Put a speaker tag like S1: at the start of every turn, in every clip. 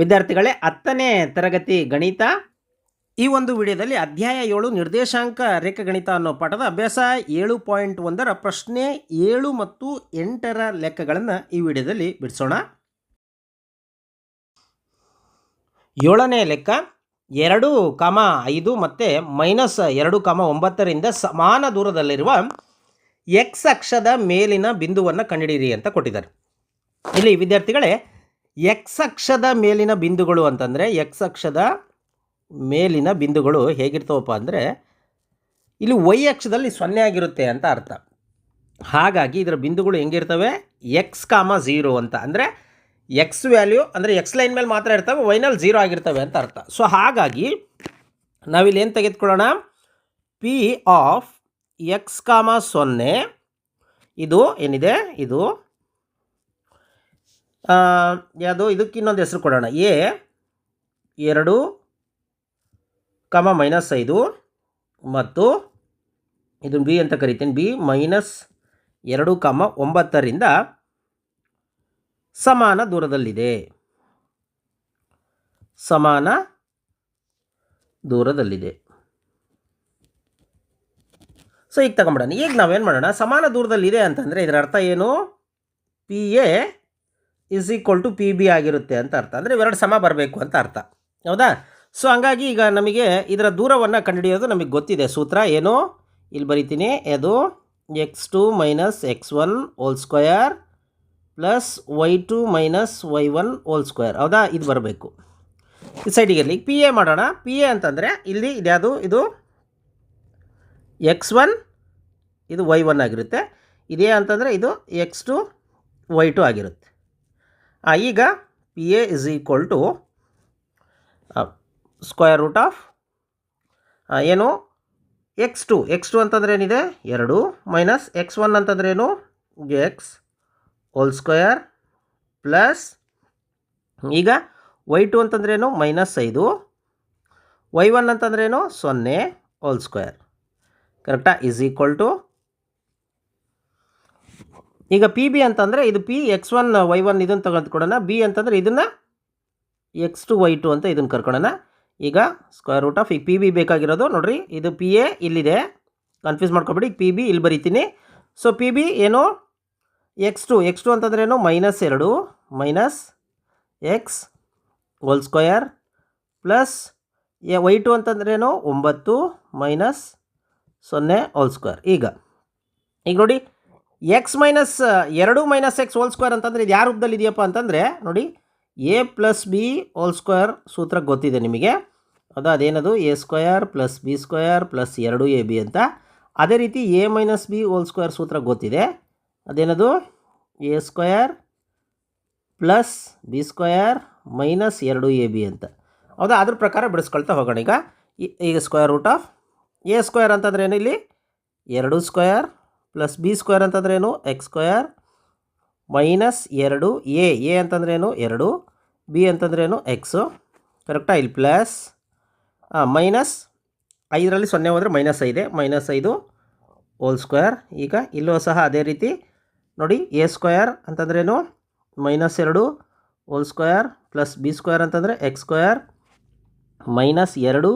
S1: ವಿದ್ಯಾರ್ಥಿಗಳೇ, ಹತ್ತನೇ ತರಗತಿ ಗಣಿತ. ಈ ಒಂದು ವಿಡಿಯೋದಲ್ಲಿ ಅಧ್ಯಾಯ ಏಳು ನಿರ್ದೇಶಾಂಕ ರೇಖಾಗಣಿತ ಅನ್ನೋ ಪಾಠದ ಅಭ್ಯಾಸ ಏಳು ಪಾಯಿಂಟ್ ಒಂದರ ಪ್ರಶ್ನೆ ಏಳು ಮತ್ತು ಎಂಟರ ಲೆಕ್ಕಗಳನ್ನು ಈ ವಿಡಿಯೋದಲ್ಲಿ ಬಿಡಿಸೋಣ. ಏಳನೇ ಲೆಕ್ಕ, ಎರಡು ಕಾಮ ಐದು ಮತ್ತು ಮೈನಸ್ ಎರಡು ಕಾಮ ಒಂಬತ್ತರಿಂದ ಸಮಾನ ದೂರದಲ್ಲಿರುವ ಎಕ್ಸ್ ಅಕ್ಷದ ಮೇಲಿನ ಬಿಂದುವನ್ನು ಕಂಡುಹಿಡಿಯಿರಿ ಅಂತ ಕೊಟ್ಟಿದ್ದಾರೆ. ಇಲ್ಲಿ ವಿದ್ಯಾರ್ಥಿಗಳೇ ಎಕ್ಸ್ ಅಕ್ಷದ ಮೇಲಿನ ಬಿಂದುಗಳು ಅಂತಂದರೆ ಎಕ್ಸ್ ಅಕ್ಷದ ಮೇಲಿನ ಬಿಂದುಗಳು ಹೇಗಿರ್ತವಪ್ಪ ಅಂದರೆ ಇಲ್ಲಿ ವೈ ಅಕ್ಷದಲ್ಲಿ ಸೊನ್ನೆ ಆಗಿರುತ್ತೆ ಅಂತ ಅರ್ಥ. ಹಾಗಾಗಿ ಇದರ ಬಿಂದುಗಳು ಹೆಂಗಿರ್ತವೆ? ಎಕ್ಸ್ ಕಾಮ ಝೀರೋ ಅಂತ. ಅಂದರೆ ಎಕ್ಸ್ ವ್ಯಾಲ್ಯೂ ಅಂದರೆ ಎಕ್ಸ್ ಲೈನ್ ಮೇಲೆ ಮಾತ್ರ ಇರ್ತವೆ ವೈನಲ್ಲಿ ಝೀರೋ ಆಗಿರ್ತವೆ ಅಂತ ಅರ್ಥ. ಸೊ ಹಾಗಾಗಿ ನಾವಿಲ್ಲಿ ಏನು ತೆಗೆದುಕೊಳ್ಳೋಣ? ಪಿ ಆಫ್ ಎಕ್ಸ್ ಕಾಮ ಸೊನ್ನೆ ಇದು ಏನಿದೆ? ಇದು ಯಾವುದು ಇದಕ್ಕೆ ಇನ್ನೊಂದು ಹೆಸರು ಕೊಡೋಣ. ಎ, ಎರಡು, ಕಮ ಮೈನಸ್ ಐದು, ಮತ್ತು ಇದನ್ನು ಬಿ ಅಂತ ಕರಿತೀನಿ. ಬಿ ಮೈನಸ್ ಎರಡು, ಕಮ ಒಂಬತ್ತರಿಂದ ಸಮಾನ ದೂರದಲ್ಲಿದೆ. ಸಮಾನ ದೂರದಲ್ಲಿದೆ. ಸೊ ಈಗ ತಗೊಂಬಿಡೋಣ ಈಗ ನಾವೇನು ಮಾಡೋಣ? ಸಮಾನ ದೂರದಲ್ಲಿದೆ ಅಂತಂದರೆ ಇದರ ಅರ್ಥ ಏನು? P A is equal to P B ಆಗಿರುತ್ತೆ ಅಂತ ಅರ್ಥ. ಅಂದರೆ ಇವೆರಡು ಸಮ ಬರಬೇಕು ಅಂತ ಅರ್ಥ. ಹೌದಾ? ಸೊ ಹಂಗಾಗಿ ಈಗ ನಮಗೆ ಇದರ ದೂರವನ್ನು ಕಂಡುಹಿಡಿಯೋದು ನಮಗೆ ಗೊತ್ತಿದೆ. ಸೂತ್ರ ಏನು? ಇಲ್ಲಿ ಬರಿತೀನಿ. ಅದು X two minus X one whole square plus Y two minus Y one whole square ಹೌದಾ? ಇದು ಬರಬೇಕು. ಈ ಸೈಡಿಗೆ ಇರಲಿ. ಪಿ ಎ ಮಾಡೋಣ. ಪಿ ಎ ಅಂತಂದರೆ ಇಲ್ಲಿ ಇದ್ಯಾವುದು? ಇದು ಎಕ್ಸ್ ಒನ್ ಇದು ವೈ ಒನ್ ಆಗಿರುತ್ತೆ. ಇದೇ ಅಂತಂದರೆ ಇದು ಎಕ್ಸ್ ಟು ವೈ ಟು ಆಗಿರುತ್ತೆ. ಈಗ P A is equal to square root of ಏನು? ಎಕ್ಸ್ ಟು ಎಕ್ಸ್ ಟು ಅಂತಂದ್ರೆ ಏನಿದೆ? ಎರಡು ಮೈನಸ್ ಎಕ್ಸ್ ಒನ್ ಅಂತಂದ್ರೆ ಏನು? ಎಕ್ಸ್ ಹೋಲ್ ಸ್ಕ್ವಯರ್ ಪ್ಲಸ್ ಈಗ ವೈ ಟು ಅಂತಂದ್ರೇನು ಮೈನಸ್ ಐದು. ವೈ ಒನ್ ಅಂತಂದ್ರೇನು ಸೊನ್ನೆ ಹೋಲ್ ಸ್ಕ್ವಯರ್ ಕರೆಕ್ಟಾ ಇಸ್ ಈಕ್ವಲ್ ಟು ಈಗ ಪಿ ಬಿ ಅಂತಂದರೆ ಇದು P X one Y one ಇದನ್ನು ತೆಗೆದುಕೊಡೋಣ ಬಿ ಅಂತಂದರೆ ಇದನ್ನು ಎಕ್ಸ್ ಟು ವೈ ಟು ಅಂತ ಇದನ್ನು ಕರ್ಕೊಳ್ಳೋಣ ಈಗ ಸ್ಕ್ವೇರ್ ರೂಟ್ ಆಫ್ ಈಗ ಪಿ ಬಿ ಬೇಕಾಗಿರೋದು ನೋಡ್ರಿ. ಇದು ಪಿ ಎ ಇಲ್ಲಿದೆ. ಕನ್ಫ್ಯೂಸ್ ಮಾಡ್ಕೊಬೇಡಿ. ಪಿ ಬಿ ಇಲ್ಲಿ ಬರೀತೀನಿ. ಸೊ ಪಿ ಬಿ ಏನು? ಎಕ್ಸ್ ಟು ಎಕ್ಸ್ ಟು ಅಂತಂದ್ರೆ ಏನು? ಮೈನಸ್ ಎರಡು. Minus X whole square plus A Y two ಅಂತಂದ್ರೇನು ಒಂಬತ್ತು ಮೈನಸ್ ಸೊನ್ನೆ ಹೋಲ್ ಸ್ಕ್ವೇರ್ ಈಗ ಈಗ ನೋಡಿ. ಎಕ್ಸ್ ಮೈನಸ್ ಎರಡು ಮೈನಸ್ ಎಕ್ಸ್ ಹೋಲ್ ಸ್ಕ್ವೇರ್ ಅಂತಂದರೆ ಇದು ಯಾವ ರೂಪದಲ್ಲಿ ಇದೆಯಪ್ಪ ಅಂತಂದರೆ, ನೋಡಿ A plus B whole square ಸೂತ್ರ ಗೊತ್ತಿದೆ ನಿಮಗೆ. ಅದು ಅದೇನದು? A square plus B square plus ಎರಡು ಎ ಬಿ ಅಂತ. ಅದೇ ರೀತಿ A minus B whole square ಸೂತ್ರ ಗೊತ್ತಿದೆ. ಅದೇನದು? A square plus B square minus ಎರಡು ಎ ಬಿ ಅಂತ. ಹೌದಾ? ಅದ್ರ ಪ್ರಕಾರ ಬಿಡಿಸ್ಕೊಳ್ತಾ ಹೋಗೋಣ ಈಗ. ಈಗ square root of A square ಅಂತಂದ್ರೆ ಏನು ಇಲ್ಲಿ? ಎರಡು ಸ್ಕ್ವೇರ್ ಪ್ಲಸ್ ಬಿ ಸ್ಕ್ವೇರ್ ಅಂತಂದ್ರೆ ಏನು? ಎಕ್ಸ್ ಸ್ಕ್ವೇರ್ ಮೈನಸ್ ಎರಡು ಎ. ಎ ಅಂತಂದ್ರೇನು ಎರಡು. ಬಿ ಅಂತಂದ್ರೇನು ಎಕ್ಸು. ಕರೆಕ್ಟಾ? ಇಲ್ಲಿ ಪ್ಲಸ್ ಮೈನಸ್ ಐದರಲ್ಲಿ ಸೊನ್ನೆ ಹೋದರೆ ಮೈನಸ್ ಐದೆ. ಮೈನಸ್ ಐದು ಹೋಲ್ ಸ್ಕ್ವೇರ್. ಈಗ ಇಲ್ಲೂ ಸಹ ಅದೇ ರೀತಿ ನೋಡಿ, ಎ ಸ್ಕ್ವೇರ್ ಅಂತಂದ್ರೇನು ಮೈನಸ್ ಎರಡು whole square plus B square ಅಂತಂದರೆ ಎಕ್ಸ್ ಸ್ಕ್ವೇರ್ ಮೈನಸ್ ಎರಡು.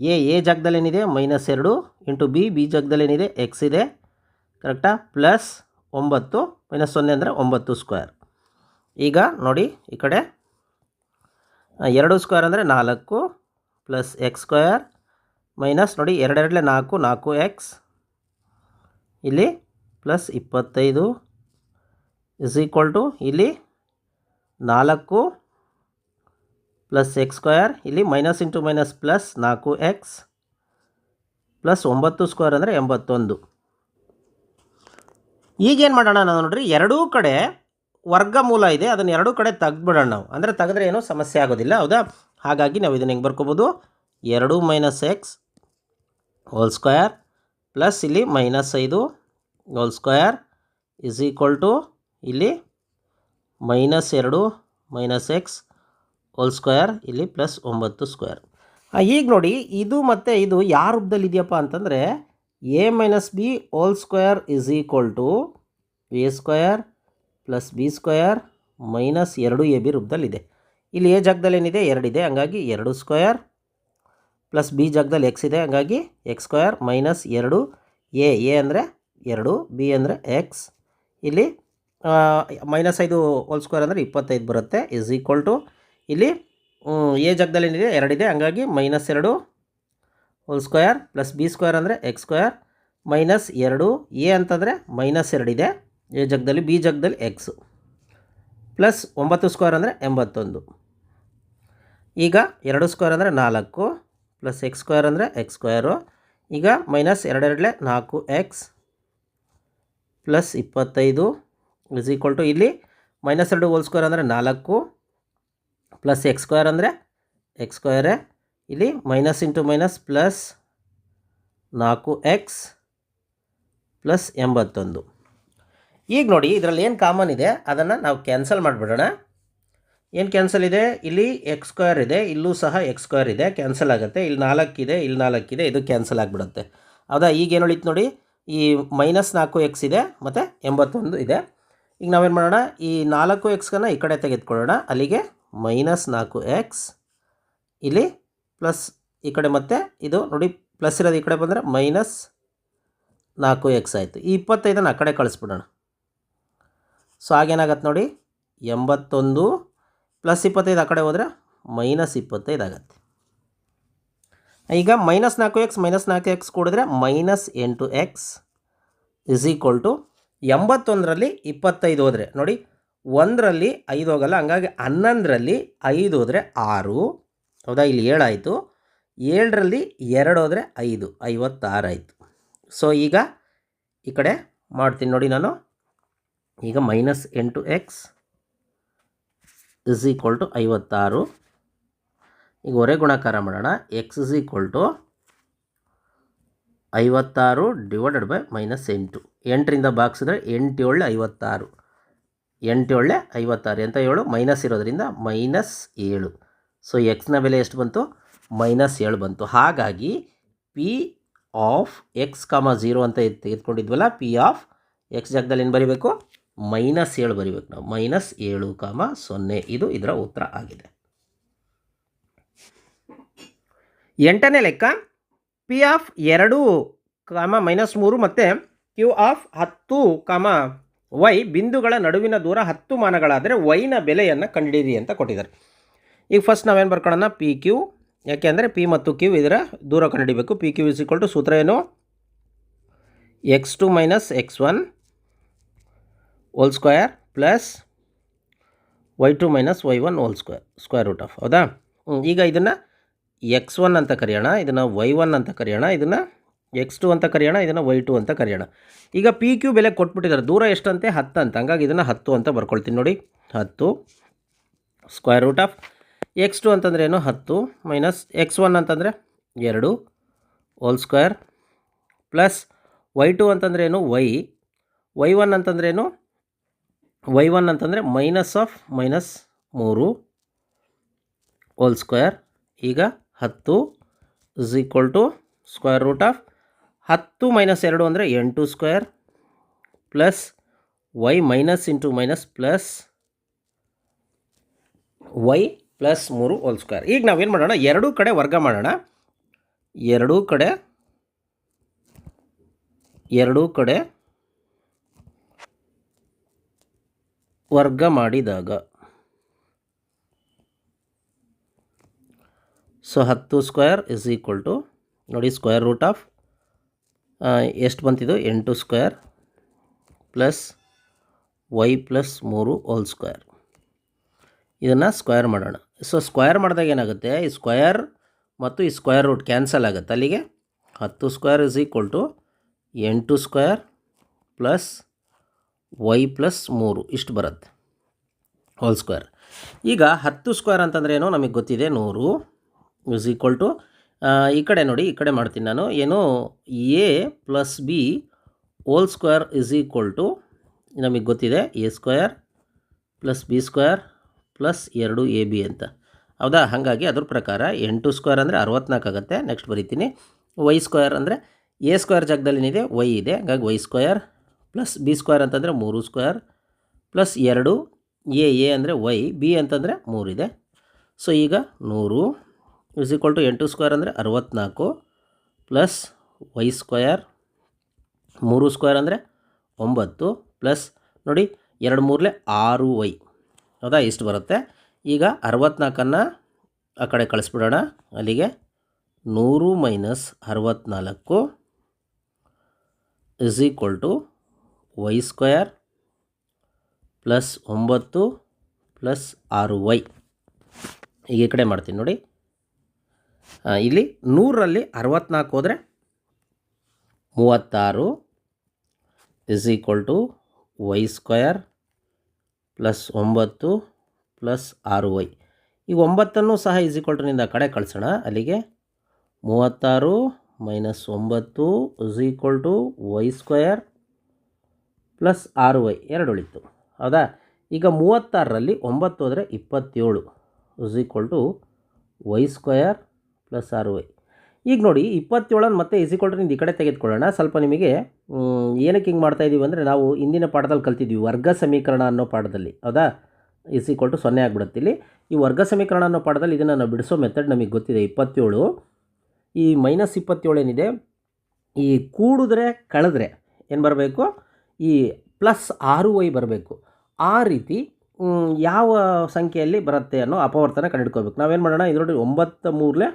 S1: ಎ ಎ ಜಾಗದಲ್ಲಿ ಏನಿದೆ ಮೈನಸ್ ಎರಡು ಇಂಟು ಬಿ. ಬಿ ಜಾಗದಲ್ಲಿ ಏನಿದೆ ಎಕ್ಸ್ ಇದೆ. ಕರೆಕ್ಟಾ? ಪ್ಲಸ್ ಒಂಬತ್ತು, ಮೈನಸ್ ಸೊನ್ನೆ ಅಂದರೆ ಒಂಬತ್ತು ಸ್ಕ್ವೇರ್. ಈಗ ನೋಡಿ ಈ ಕಡೆ. ಎರಡು ಸ್ಕ್ವೇರ್ ಅಂದರೆ ನಾಲ್ಕು, ಪ್ಲಸ್ ಎಕ್ಸ್ ಸ್ಕ್ವೇರ್, ಮೈನಸ್ ನೋಡಿ ಎರಡೆರಡಲೆ ನಾಲ್ಕು ನಾಲ್ಕು ಎಕ್ಸ್. ಇಲ್ಲಿ ಪ್ಲಸ್ ಇಪ್ಪತ್ತೈದು, ಇಸ್ ಈಕ್ವಲ್ ಟು ಇಲ್ಲಿ ನಾಲ್ಕು, ಪ್ಲಸ್ ಎಕ್ಸ್ ಸ್ಕ್ವೇರ್, ಇಲ್ಲಿ ಮೈನಸ್ ಇಂಟು ಮೈನಸ್ ಪ್ಲಸ್ ನಾಲ್ಕು ಎಕ್ಸ್, ಪ್ಲಸ್ ಒಂಬತ್ತು ಸ್ಕ್ವೇರ್ ಅಂದರೆ ಎಂಬತ್ತೊಂದು. ಈಗೇನು ಮಾಡೋಣ ನಾವು ನೋಡ್ರಿ, ಎರಡೂ ಕಡೆ ವರ್ಗಮೂಲ ಇದೆ, ಅದನ್ನು ಎರಡೂ ಕಡೆ ತೆಗೆದ್ಬಿಡೋಣ ನಾವು. ಅಂದರೆ ತೆಗೆದ್ರೆ ಏನೂ ಸಮಸ್ಯೆ ಆಗೋದಿಲ್ಲ, ಹೌದಾ? ಹಾಗಾಗಿ ನಾವು ಇದನ್ನು ಹೆಂಗೆ ಬರ್ಕೋಬೋದು? ಎರಡು minus X whole square plus ಇಲ್ಲಿ ಮೈನಸ್ ಐದು whole square is equal to ಇಲ್ಲಿ ಮೈನಸ್ ಎರಡು ಮೈನಸ್ ಎಕ್ಸ್ ಹೋಲ್ ಸ್ಕ್ವಯರ್ ಇಲ್ಲಿ ಪ್ಲಸ್ ಒಂಬತ್ತು ಸ್ಕ್ವಯರ್ ಈಗ ನೋಡಿ, ಇದು ಮತ್ತು ಇದು ಯಾವ ರೂಪದಲ್ಲಿ ಇದೆಯಪ್ಪ ಅಂತಂದರೆ A minus B whole square is equal to A square plus B square minus ಎರಡು ಎ ಬಿ ರೂಪದಲ್ಲಿದೆ. ಇಲ್ಲಿ ಎ ಜಾಗದಲ್ಲಿ ಏನಿದೆ? ಎರಡಿದೆ ಹಂಗಾಗಿ ಎರಡು ಸ್ಕ್ವಯರ್ ಪ್ಲಸ್ ಬಿ ಜಾಗದಲ್ಲಿ ಎಕ್ಸ್ ಇದೆ. ಹಂಗಾಗಿ ಎಕ್ಸ್ ಸ್ಕ್ವಯರ್ ಮೈನಸ್ ಎರಡು ಎ ಎ ಅಂದರೆ ಎರಡು ಬಿ ಅಂದರೆ ಎಕ್ಸ್ ಇಲ್ಲಿ ಮೈನಸ್ ಐದು ಓಲ್ ಸ್ಕ್ವೇರ್ ಅಂದರೆ ಇಪ್ಪತ್ತೈದು ಬರುತ್ತೆ. ಇಸ್ ಈಕ್ವಲ್ ಟು ಇಲ್ಲಿ ಎ ಜಾಗದಲ್ಲಿ ಏನಿದೆ? ಎರಡಿದೆ ಹಂಗಾಗಿ ಮೈನಸ್ ಎರಡು whole square plus B square ಅಂದರೆ ಎಕ್ಸ್ ಸ್ಕ್ವಯರ್ ಮೈನಸ್ ಎರಡು. ಎ ಅಂತಂದರೆ ಮೈನಸ್ ಎರಡಿದೆ ಎ ಜಗದಲ್ಲಿ ಬಿ ಜಗದಲ್ಲಿ ಎಕ್ಸು ಪ್ಲಸ್ ಒಂಬತ್ತು ಸ್ಕ್ವೇರ್ ಅಂದರೆ ಎಂಬತ್ತೊಂದು. ಈಗ ಎರಡು ಸ್ಕ್ವೇರ್ ಅಂದರೆ ನಾಲ್ಕು. ಪ್ಲಸ್ ಎಕ್ಸ್ ಸ್ಕ್ವೇರ್ ಅಂದರೆ ಎಕ್ಸ್ ಸ್ಕ್ವೇರು ಈಗ ಮೈನಸ್ ಎರಡೆರಡಲೆ ನಾಲ್ಕು ಎಕ್ಸ್ ಪ್ಲಸ್ ಇಪ್ಪತ್ತೈದು ಇಸ್ ಈಕ್ವಲ್ ಟು ಇಲ್ಲಿ ಮೈನಸ್ ಎರಡು ಹೋಲ್ ಸ್ಕ್ವೇರ್ ಅಂದರೆ ನಾಲ್ಕು. ಪ್ಲಸ್ ಎಕ್ಸ್ ಸ್ಕ್ವೇರ್ ಅಂದರೆ ಎಕ್ಸ್ ಸ್ಕ್ವೇರೇ ಇಲ್ಲಿ ಮೈನಸ್ ಇಂಟು ಮೈನಸ್ ಪ್ಲಸ್ ನಾಲ್ಕು ಎಕ್ಸ್ ಪ್ಲಸ್ ಎಂಬತ್ತೊಂದು. ಈಗ ನೋಡಿ, ಇದರಲ್ಲಿ ಏನು ಕಾಮನ್ ಇದೆ? ಅದನ್ನು ನಾವು ಕ್ಯಾನ್ಸಲ್ ಮಾಡಿಬಿಡೋಣ. ಏನು ಕ್ಯಾನ್ಸಲ್ ಇದೆ? ಇಲ್ಲಿ ಎಕ್ಸ್ ಸ್ಕ್ವೇರ್ ಇದೆ, ಇಲ್ಲೂ ಸಹ ಎಕ್ಸ್ ಸ್ಕ್ವೇರ್ ಇದೆ, ಕ್ಯಾನ್ಸಲ್ ಆಗುತ್ತೆ. ಇಲ್ಲಿ ನಾಲ್ಕಿದೆ ಇಲ್ಲಿ ನಾಲ್ಕಿದೆ ಇದು ಕ್ಯಾನ್ಸಲ್ ಆಗಿಬಿಡುತ್ತೆ. ಹೌದಾ? ಈಗ ಏನು ಉಳಿತು ನೋಡಿ, ಈ ಮೈನಸ್ ನಾಲ್ಕು ಎಕ್ಸ್ ಇದೆ, ಮತ್ತು ಎಂಬತ್ತೊಂದು ಇದೆ. ಈಗ ನಾವೇನು ಮಾಡೋಣ? ಈ ನಾಲ್ಕು ಎಕ್ಸ್ಗನ್ನು ಈ ಕಡೆ ತೆಗೆದುಕೊಳ್ಳೋಣ. ಅಲ್ಲಿಗೆ ಮೈನಸ್ ನಾಲ್ಕು ಎಕ್ಸ್ ಇಲ್ಲಿ ಪ್ಲಸ್ ಈ ಕಡೆ ಮತ್ತೆ ಇದು ನೋಡಿ ಪ್ಲಸ್ ಇರೋದು ಈ ಕಡೆ ಬಂದರೆ ಮೈನಸ್ ನಾಲ್ಕು ಎಕ್ಸ್ ಆಯಿತು. ಈ ಇಪ್ಪತ್ತೈದನ್ನು ಆ ಕಡೆ ಕಳಿಸ್ಬಿಡೋಣ. ಸೊ ಹಾಗೇನಾಗತ್ತೆ ನೋಡಿ, ಎಂಬತ್ತೊಂದು ಪ್ಲಸ್ ಇಪ್ಪತ್ತೈದು ಆ ಕಡೆ ಹೋದರೆ ಮೈನಸ್ ಇಪ್ಪತ್ತೈದು ಆಗತ್ತೆ. ಈಗ ಮೈನಸ್ ನಾಲ್ಕು ಎಕ್ಸ್, ಮೈನಸ್ ನಾಲ್ಕು ಎಕ್ಸ್ ಕೂಡಿದ್ರೆ ಮೈನಸ್ ಎಂಟು ಎಕ್ಸ್ ಇಸ್ ಈಕ್ವಲ್ ಟು ಎಂಬತ್ತೊಂದರಲ್ಲಿ ಇಪ್ಪತ್ತೈದು ಹೋದರೆ ನೋಡಿ, ಒಂದರಲ್ಲಿ ಐದು ಹೋಗಲ್ಲ, ಹಂಗಾಗಿ ಹನ್ನೊಂದರಲ್ಲಿ ಐದು ಹೋದರೆ ಆರು. ಹೌದಾ? ಇಲ್ಲಿ ಏಳಾಯಿತು ಏಳರಲ್ಲಿ ಎರಡು ಹೋದರೆ ಐದು ಐವತ್ತಾರಾಯಿತು ಸೊ ಈಗ ಈ ಕಡೆ ಮಾಡ್ತೀನಿ ನೋಡಿ ನಾನು. ಈಗ ಮೈನಸ್ ಎಂಟು ಎಕ್ಸ್ ಇಸ್ ಈಕ್ವಲ್ ಟು ಐವತ್ತಾರು. ಈಗ ಹೊರೆ ಗುಣಾಕಾರ ಮಾಡೋಣ. ಎಕ್ಸ್ ಇಸ್ ಈಕ್ವಲ್ ಟು ಐವತ್ತಾರು ಡಿವೈಡೆಡ್ ಬೈ ಮೈನಸ್ ಎಂಟು. ಎಂಟರಿಂದ ಬಾಕ್ಸಿದ್ರೆ ಎಂಟು ಏಳು ಐವತ್ತಾರು. ಎಂಟು ಏಳೆ ಐವತ್ತಾರು ಎಂತ ಏಳು? ಮೈನಸ್ ಇರೋದ್ರಿಂದ ಮೈನಸ್ ಏಳು. ಸೊ ಎಕ್ಸ್ನ ಬೆಲೆ ಎಷ್ಟು ಬಂತು? ಮೈನಸ್ ಏಳು ಬಂತು. ಹಾಗಾಗಿ P of X comma zero ಅಂತ ತೆಗೆದುಕೊಂಡಿದ್ವಲ್ಲ ಪಿ ಆಫ್ ಎಕ್ಸ್ ಜಾಗದಲ್ಲಿ ಏನು ಬರೀಬೇಕು? ಮೈನಸ್ ಏಳು ಬರೀಬೇಕು ನಾವು. ಮೈನಸ್ ಏಳು ಕಾಮ ಸೊನ್ನೆ. ಇದು ಇದರ ಉತ್ತರ ಆಗಿದೆ. ಎಂಟನೇ ಲೆಕ್ಕ ಪಿ ಆಫ್ ಎರಡು ಕಾಮ ಮೈನಸ್ ಮೂರು ಮತ್ತು ಕ್ಯೂ ಆಫ್ ಹತ್ತು ಕಾಮ ವೈ ಬಿಂದುಗಳ ನಡುವಿನ ದೂರ ಹತ್ತು ಮಾನಗಳಾದರೆ ವೈನ ಬೆಲೆಯನ್ನು ಕಂಡುಹಿಡಿಯಿರಿ ಅಂತ ಕೊಟ್ಟಿದ್ದಾರೆ. ಈಗ ಫಸ್ಟ್ ನಾವೇನು ಬರ್ಕೊಳ್ಳೋಣ ಪಿ ಕ್ಯೂ ಯಾಕೆ ಅಂದರೆ ಪಿ ಮತ್ತು ಕ್ಯೂ ಇದರ ದೂರ ಕಂಡುಹಿಡಿಬೇಕು. P Q is equal to ಸೂತ್ರ ಏನು? X two minus X one whole square plus Y two minus Y one whole square square root of ಹೌದಾ? ಈಗ ಇದನ್ನು ಎಕ್ಸ್ ಒನ್ ಅಂತ ಕರೆಯೋಣ ಇದನ್ನು ವೈ ಒನ್ ಅಂತ ಕರೆಯೋಣ ಇದನ್ನು ಎಕ್ಸ್ ಟು ಅಂತ ಕರೆಯೋಣ ಇದನ್ನು ವೈ ಟು ಅಂತ ಕರೆಯೋಣ. ಈಗ ಪಿ ಕ್ಯೂ ಬೆಲೆ ಕೊಟ್ಬಿಟ್ಟಿದ್ದಾರೆ ದೂರ ಎಷ್ಟಂತೆ? ಹತ್ತು ಅಂತ ಹಂಗಾಗಿ ಇದನ್ನು ಹತ್ತು ಅಂತ ಬರ್ಕೊಳ್ತೀನಿ ನೋಡಿ. ಹತ್ತು square root of X two ಅಂತಂದ್ರೆ ಏನು? ಹತ್ತು. ಮೈನಸ್ ಎಕ್ಸ್ ಒನ್ ಅಂತಂದರೆ ಎರಡು. Whole square. Plus Y two ಅಂತಂದ್ರೆ ಏನು? ವೈ. ವೈ ಒನ್ ಅಂತಂದ್ರೆ ಏನು? ವೈ ಒನ್ ಅಂತಂದರೆ ಮೈನಸ್ ಆಫ್ ಮೈನಸ್ ಮೂರು. Whole square. ಈಗ ಹತ್ತು. Is equal to square root of ಹತ್ತು ಮೈನಸ್ ಎರಡು ಅಂದರೆ ಎಂಟು square. Plus Y minus into minus plus Y plus ಮೂರು ಹೋಲ್ ಸ್ಕ್ವೇರ್ ಈಗ ನಾವೇನು ಮಾಡೋಣ? ಎರಡೂ ಕಡೆ ವರ್ಗ ಮಾಡೋಣ. ಎರಡೂ ಕಡೆ ಎರಡೂ ಕಡೆ ವರ್ಗ ಮಾಡಿದಾಗ ಸೊ ಹತ್ತು ಸ್ಕ್ವೇರ್ ಇಸ್ ಈಕ್ವಲ್ ಟು ನೋಡಿ ಸ್ಕ್ವೇರ್ ರೂಟ್ ಆಫ್ ಎಷ್ಟು ಬಂತಿದ್ದು ಎಂಟು ಸ್ಕ್ವೇರ್ ಪ್ಲಸ್ ವೈ ಪ್ಲಸ್ ಮೂರು ಹೋಲ್ ಸ್ಕ್ವೇರ್ ಇದನ್ನು ಸ್ಕ್ವೇರ್ ಮಾಡೋಣ. ಸೊ ಸ್ಕ್ವಯರ್ ಮಾಡಿದಾಗ ಏನಾಗುತ್ತೆ? ಈ ಸ್ಕ್ವಯರ್ ಮತ್ತು ಈ ಸ್ಕ್ವಯರ್ ರೂಟ್ ಕ್ಯಾನ್ಸಲ್ ಆಗುತ್ತೆ. ಅಲ್ಲಿಗೆ ಹತ್ತು ಸ್ಕ್ವಯರ್ ಇಸ್ ಈಕ್ವಲ್ ಟು ಎಂಟು ಸ್ಕ್ವೇರ್ ಪ್ಲಸ್ ವೈ ಪ್ಲಸ್ ಮೂರು. ಇಷ್ಟು ಬರುತ್ತೆ. ಹೋಲ್ ಸ್ಕ್ವೇರ್ ಈಗ ಹತ್ತು ಸ್ಕ್ವೇರ್ ಅಂತಂದ್ರೆ ಏನು? ನಮಗೆ ಗೊತ್ತಿದೆ ನೂರು ಇಸ್ ಈಕ್ವಲ್ ಟು ಈ ಕಡೆ ನೋಡಿ, ಈ ಕಡೆ ಮಾಡ್ತೀನಿ ನಾನು. ಏನು? A plus B whole square is equal to ನಮಗೆ ಗೊತ್ತಿದೆ A square plus B square plus ಎರಡು ಎ ಬಿ ಅಂತ. ಹೌದಾ? ಹಾಗಾಗಿ ಅದ್ರ ಪ್ರಕಾರ ಎಂಟು ಸ್ಕ್ವೇರ್ ಅಂದರೆ ಅರವತ್ನಾಲ್ಕು ಆಗುತ್ತೆ. ನೆಕ್ಸ್ಟ್ ಬರಿತೀನಿ. ವೈ ಸ್ಕ್ವೇರ್ ಅಂದರೆ ಎ ಸ್ಕ್ವೇರ್ ಜಾಗದಲ್ಲಿ ಏನಿದೆ? ವೈ ಇದೆ. ಹಾಗಾಗಿ Y square plus B square ಅಂತಂದರೆ ಮೂರು ಸ್ಕ್ವೇರ್ ಪ್ಲಸ್ ಎರಡು ಎ ಎ ಅಂದರೆ ವೈ, ಬಿ ಅಂತಂದರೆ ಮೂರಿದೆ ಸೊ ಈಗ ನೂರು ಇಸ್ ಈಕ್ವಲ್ ಟು ಎಂಟು ಸ್ಕ್ವೇರ್ ಅಂದರೆ ಅರವತ್ನಾಲ್ಕು ಪ್ಲಸ್ ವೈ ಸ್ಕ್ವೇರ್ ಮೂರು ಸ್ಕ್ವೇರ್ ಅಂದರೆ ಒಂಬತ್ತು ಪ್ಲಸ್ ನೋಡಿ ಎರಡು ಮೂರಲೆ ಆರು ವೈ. ಹೌದಾ? ಇಷ್ಟು ಬರುತ್ತೆ. ಈಗ ಅರವತ್ತ್ನಾಲ್ಕನ್ನು ಆ ಕಡೆ ಕಳಿಸ್ಬಿಡೋಣ. ಅಲ್ಲಿಗೆ ನೂರು minus ಅರವತ್ತ್ನಾಲ್ಕು is equal to y square plus ಒಂಬತ್ತು ಪ್ಲಸ್ ಆರು ವೈ ಈಗ ಈ ಕಡೆ ಮಾಡ್ತೀನಿ ನೋಡಿ. ಇಲ್ಲಿ ನೂರರಲ್ಲಿ ಅರವತ್ತ್ನಾಲ್ಕು ಹೋದರೆ ಮೂವತ್ತಾರು is equal to y square plus ಒಂಬತ್ತು ಪ್ಲಸ್ ಆರು ವೈ. ಈಗ ಒಂಬತ್ತನ್ನು ಸಹ ಇಸ್ ಟು ನಿಂದ ಕಡೆ ಕಳಿಸೋಣ. ಅಲ್ಲಿಗೆ ಮೂವತ್ತಾರು ಮೈನಸ್ ಒಂಬತ್ತು is equal to y square plus ಆರು ವೈ. ಎರಡು ಉಳಿತು. ಹೌದಾ? ಈಗ ಮೂವತ್ತಾರರಲ್ಲಿ ಒಂಬತ್ತು ಹೋದರೆ ಇಪ್ಪತ್ತೇಳು is equal to y square plus ಆರು ವೈ. ಈಗ ನೋಡಿ, ಇಪ್ಪತ್ತೇಳನ್ನು ಮತ್ತೆ ಇಸ್ ಈಕ್ವಲ್ ಟು ನಿಂದು ಈ ಕಡೆ ತೆಗೆದುಕೊಳ್ಳೋಣ. ಸ್ವಲ್ಪ ನಿಮಗೆ ಏನಕ್ಕೆ ಹಿಂಗೆ ಮಾಡ್ತಾ ಇದ್ದೀವಿ ಅಂದರೆ ನಾವು ಹಿಂದಿನ ಪಾಠದಲ್ಲಿ ಕಲ್ತಿದ್ವಿ ವರ್ಗ ಸಮೀಕರಣ ಅನ್ನೋ ಪಾಠದಲ್ಲಿ. ಹೌದಾ? ಇಸ್ ಈಕ್ವಲ್ ಟು ಸೊನ್ನೆ ಆಗಿಬಿಡುತ್ತೆ ಇಲ್ಲಿ. ಈ ವರ್ಗ ಸಮೀಕರಣ ಅನ್ನೋ ಪಾಠದಲ್ಲಿ ಇದನ್ನು ನಾವು ಬಿಡಿಸೋ ಮೆಥಡ್ ನಮಗೆ ಗೊತ್ತಿದೆ. ಇಪ್ಪತ್ತೇಳು. ಈ ಮೈನಸ್ ಇಪ್ಪತ್ತೇಳು ಏನಿದೆ? ಈ ಕೂಡಿದ್ರೆ ಕಳೆದ್ರೆ ಏನು ಬರಬೇಕು? ಈ ಪ್ಲಸ್ ಆರು ವೈ ಬರಬೇಕು. ಆ ರೀತಿ ಯಾವ ಸಂಖ್ಯೆಯಲ್ಲಿ ಬರುತ್ತೆ ಅನ್ನೋ ಅಪವರ್ತನ ಕಂಡುಹಿಡ್ಕೋಬೇಕು. ನಾವೇನು ಮಾಡೋಣ? ಇದರೊಳಗೆ ಒಂಬತ್ತು ಮೂರಲೆ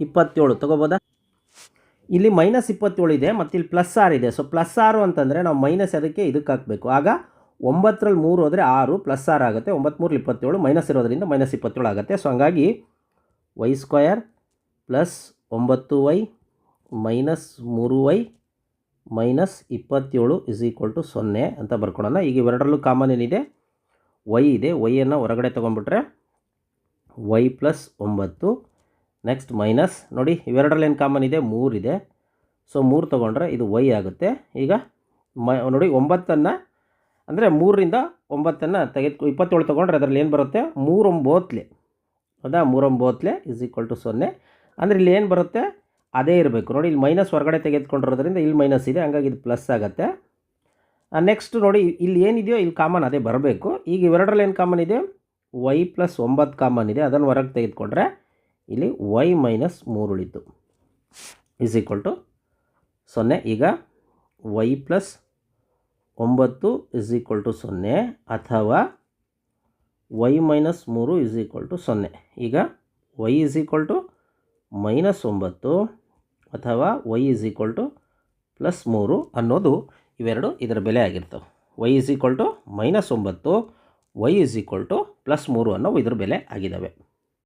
S1: ಇಪ್ಪತ್ತೇಳು, ತಗೋಬೋದಾ? ಇಲ್ಲಿ ಮೈನಸ್ ಇಪ್ಪತ್ತೇಳು ಇದೆ, ಮತ್ತು ಇಲ್ಲಿ ಪ್ಲಸ್ ಆರು ಇದೆ. ಸೊ ಪ್ಲಸ್ ಆರು ಅಂತಂದರೆ ನಾವು ಮೈನಸ್ ಅದಕ್ಕೆ ಇದಕ್ಕೆ ಹಾಕಬೇಕು? ಆಗ ಒಂಬತ್ತರಲ್ಲಿ ಮೂರು ಹೋದರೆ ಆರು ಪ್ಲಸ್ ಆರು ಆಗುತ್ತೆ. ಒಂಬತ್ತು ಮೂರಲ್ಲಿ ಇಪ್ಪತ್ತೇಳು ಮೈನಸ್ ಇರೋದರಿಂದ ಮೈನಸ್ ಇಪ್ಪತ್ತೇಳು ಆಗುತ್ತೆ. ಸೊ ಹಂಗಾಗಿ ವೈ ಸ್ಕ್ವಯರ್ ಪ್ಲಸ್ ಒಂಬತ್ತು ವೈ ಮೈನಸ್ ಮೂರು ವೈ ಮೈನಸ್ ಇಪ್ಪತ್ತೇಳು ಇಸ್ ಈಕ್ವಲ್ ಟು ಸೊನ್ನೆ ಅಂತ ಬರ್ಕೊಳೋಣ. ಈಗ ಇವೆರಡರಲ್ಲೂ ಕಾಮನ್ ಏನಿದೆ? ವೈ ಇದೆ. ವೈಯನ್ನು ಹೊರಗಡೆ ತೊಗೊಂಡ್ಬಿಟ್ರೆ ವೈ ಪ್ಲಸ್ ಒಂಬತ್ತು ನೆಕ್ಸ್ಟ್ ಮೈನಸ್ ನೋಡಿ, ಇವೆರಡರಲ್ಲಿ ಏನು ಕಾಮನ್ ಇದೆ? ಮೂರಿದೆ ಸೊ ಮೂರು ತೊಗೊಂಡ್ರೆ ಇದು ವೈ ಆಗುತ್ತೆ. ಈಗ ಮ, ನೋಡಿ, ಒಂಬತ್ತನ್ನು, ಅಂದರೆ ಮೂರರಿಂದ ಒಂಬತ್ತನ್ನು ತೆಗೆದು, ಇಪ್ಪತ್ತೇಳು ತೊಗೊಂಡ್ರೆ ಅದರಲ್ಲಿ ಏನು ಬರುತ್ತೆ? ಮೂರೊಂಬೋತ್ಲೆ ಹೌದಾ ಮೂರೊಂಬೋತ್ಲೆ ಇಸ್ ಈಕ್ವಲ್ ಟು ಸೊನ್ನೆ. ಅಂದರೆ ಇಲ್ಲಿ ಏನು ಬರುತ್ತೆ? ಅದೇ ಇರಬೇಕು. ನೋಡಿ, ಇಲ್ಲಿ ಮೈನಸ್ ಹೊರಗಡೆ ತೆಗೆದುಕೊಂಡಿರೋದ್ರಿಂದ ಇಲ್ಲಿ ಮೈನಸ್ ಇದೆ. ಹಂಗಾಗಿ ಇದು ಪ್ಲಸ್ ಆಗುತ್ತೆ. ನೆಕ್ಸ್ಟ್ ನೋಡಿ, ಇಲ್ಲಿ ಏನಿದೆಯೋ, ಇಲ್ಲಿ ಕಾಮನ್ ಅದೇ ಬರಬೇಕು. ಈಗ ಇವೆರಡರಲ್ಲಿ ಏನು ಕಾಮನ್ ಇದೆ? ವೈ ಪ್ಲಸ್ ಒಂಬತ್ತು ಕಾಮನ್ ಇದೆ. ಅದನ್ನು ಹೊರಗೆ ತೆಗೆದುಕೊಂಡ್ರೆ ಇಲ್ಲಿ ವೈ ಮೈನಸ್ ಮೂರು ಉಳಿತು. ಇಸ್ ಈಕ್ವಲ್ ಟು ಸೊನ್ನೆ. ಈಗ ವೈ ಪ್ಲಸ್ ಒಂಬತ್ತು ಇಸ್ ಈಕ್ವಲ್ ಟು ಸೊನ್ನೆ ಅಥವಾ ವೈ ಮೈನಸ್ ಮೂರು ಇಸ್ ಈಕ್ವಲ್ ಟು ಸೊನ್ನೆ. ಈಗ y is equal to minus ಒಂಬತ್ತು ಅಥವಾ y is equal to plus ಮೂರು ಅನ್ನೋದು ಇವೆರಡು ಇದರ ಬೆಲೆ ಆಗಿರ್ತವೆ. Y is equal to minus ಒಂಬತ್ತು y is equal to plus ಮೂರು ಅನ್ನೋ ಇದ್ರ ಬೆಲೆ ಆಗಿದ್ದಾವೆ